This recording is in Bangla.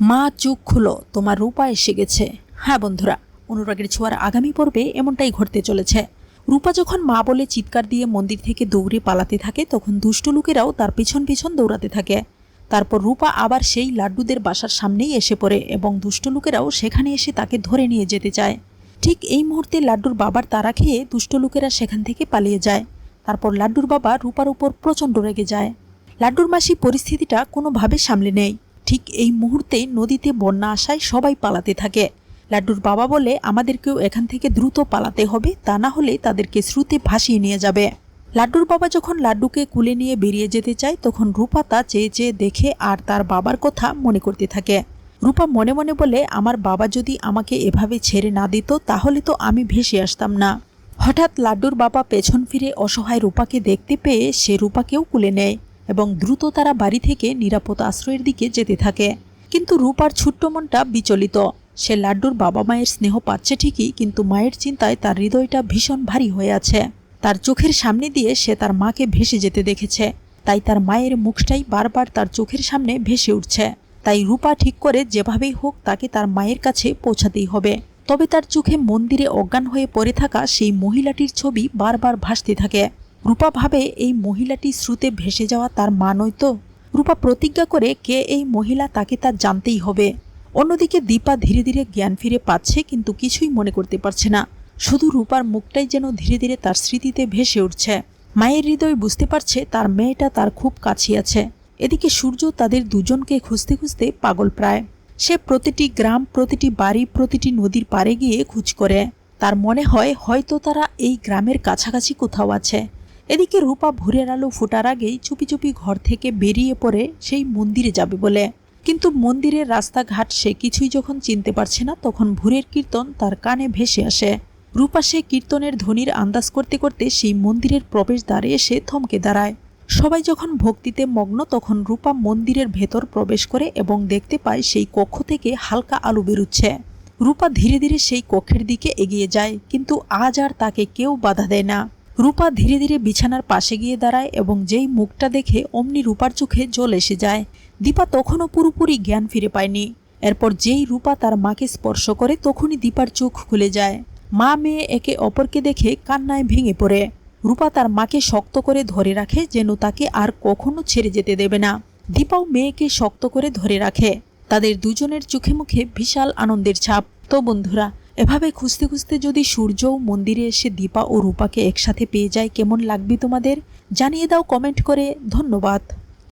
মা চোখ খুলো, তোমার রূপা এসে গেছে। হ্যাঁ বন্ধুরা, অনুরাগের ছোঁয়ার আগামী পর্বে এমনটাই ঘটতে চলেছে। রূপা যখন মা বলে চিৎকার দিয়ে মন্দির থেকে দৌড়ে পালাতে থাকে, তখন দুষ্ট লোকেরাও তার পিছন পিছন দৌড়াতে থাকে। তারপর রূপা আবার সেই লাড্ডুদের বাসার সামনেই এসে পড়ে এবং দুষ্ট লোকেরাও সেখানে এসে তাকে ধরে নিয়ে যেতে চায়। ঠিক এই মুহূর্তে লাড্ডুর বাবার তারা খেয়ে দুষ্ট লোকেরা সেখান থেকে পালিয়ে যায়। তারপর লাড্ডুর বাবা রূপার উপর প্রচণ্ড রেগে যায়। লাড্ডুর মাসি পরিস্থিতিটা কোনোভাবে সামলে নেয় ঠিক এই মুহূর্তে নদীতে বন্যা আসায় সবাই পালাতে থাকে। লাড্ডুর বাবা বলে, আমাদেরকেও এখান থেকে দ্রুত পালাতে হবে, তা না হলে তাদেরকে স্রোতে ভাসিয়ে নিয়ে যাবে। লাড্ডুর বাবা যখন লাড্ডুকে কুলে নিয়ে বেরিয়ে যেতে চায়, তখন রূপা তা চেয়ে চেয়ে দেখে আর তার বাবার কথা মনে করতে থাকে। রূপা মনে মনে বলে, আমার বাবা যদি আমাকে এভাবে ছেড়ে না দিত, তাহলে তো আমি ভেসে আসতাম না। হঠাৎ লাড্ডুর বাবা পেছন ফিরে অসহায় রূপাকে দেখতে পেয়ে সে রূপাকেও কুলে নেয়। এবং দ্রুত তারা বাড়ি থেকে নিরাপদ আশ্রয়ের দিকে যেতে থাকে। কিন্তু রূপার ছোট্ট মনটা বিচলিত। সে লাড্ডুর বাবা মায়ের স্নেহ পাচ্ছে ঠিকই, কিন্তু মায়ের চিন্তায় তার হৃদয়টা ভীষণ ভারী হয়ে আছে। তার চোখের সামনে দিয়ে সে তার মাকে ভেসে যেতে দেখেছে। তাই তার মায়ের মুখটাই বারবার তার চোখের সামনে ভেসে উঠছে। তাই রূপা ঠিক করে যেভাবেই হোক তাকে তার মায়ের কাছে পৌঁছাতেই হবে। তবে তার চোখে মন্দিরে অজ্ঞান হয়ে পড়ে থাকা সেই মহিলাটির ছবি বারবার ভাসতে থাকে। রূপা ভাবে এই মহিলাটি স্রোতে ভেসে যাওয়া তার মা নয় তো? রূপা প্রতিজ্ঞা করে কে এই মহিলা তাকে তার জানতেই হবে। অন্যদিকে দীপা ধীরে ধীরে জ্ঞান ফিরে পাচ্ছে কিন্তু কিছুই মনে করতে পারছে না। শুধু রূপার মুখটাই যেন ধীরে ধীরে তার স্মৃতিতে ভেসে উঠছে। মায়ের হৃদয় বুঝতে পারছে তার মেয়েটা তার খুব কাছে আছে। এদিকে সূর্য তাদের দুজনকে খুঁজতে খুঁজতে পাগল প্রায়। সে প্রতিটি গ্রাম, প্রতিটি বাড়ি, প্রতিটি নদীর পাড়ে গিয়ে খুঁজ করে। তার মনে হয় হয়তো তারা এই গ্রামের কাছাকাছি কোথাও আছে। এদিকে রূপা ভোরের আলো ফোটার আগেই চুপি চুপি ঘর থেকে বেরিয়ে পড়ে সেই মন্দিরে যাবে বলে। কিন্তু মন্দিরের রাস্তাঘাট সে কিছুই যখন চিনতে পারছে না, তখন ভোরের কীর্তন তার কানে ভেসে আসে। রূপা সে কীর্তনের ধ্বনির আন্দাজ করতে করতে সেই মন্দিরের প্রবেশ দ্বারে এসে থমকে দাঁড়ায়। সবাই যখন ভক্তিতে মগ্ন, তখন রূপা মন্দিরের ভেতর প্রবেশ করে এবং দেখতে পায় সেই কক্ষ থেকে হালকা আলো বেরুচ্ছে। রূপা ধীরে ধীরে সেই কক্ষের দিকে এগিয়ে যায়, কিন্তু আজ আর তাকে কেউ বাধা দেয় না। রূপা ধীরে ধীরে বিছানার পাশে গিয়ে দাঁড়ায় এবং যেই মুখটা দেখে অমনি রূপার চোখে জল এসে যায়। দীপা তখনও পুরোপুরি জ্ঞান ফিরে পায়নি। এরপর যেই রূপা তার মাকে স্পর্শ করে তখনই দীপার চোখ খুলে যায়। মা মেয়ে একে অপরকে দেখে কান্নায় ভেঙে পড়ে। রূপা তার মাকে শক্ত করে ধরে রাখে যেন তাকে আর কখনো ছেড়ে যেতে দেবে না। দীপাও মেয়েকে শক্ত করে ধরে রাখে। তাদের দুজনের চোখে মুখে বিশাল আনন্দের ছাপ। তো বন্ধুরা এভাবে খুঁজতে খুঁজতে যদি সূর্য মন্দিরে এসে দীপা ও রূপাকে একসাথে পেয়ে যায়, কেমন লাগবে তোমাদের? জানিয়ে দাও কমেন্ট করে। ধন্যবাদ।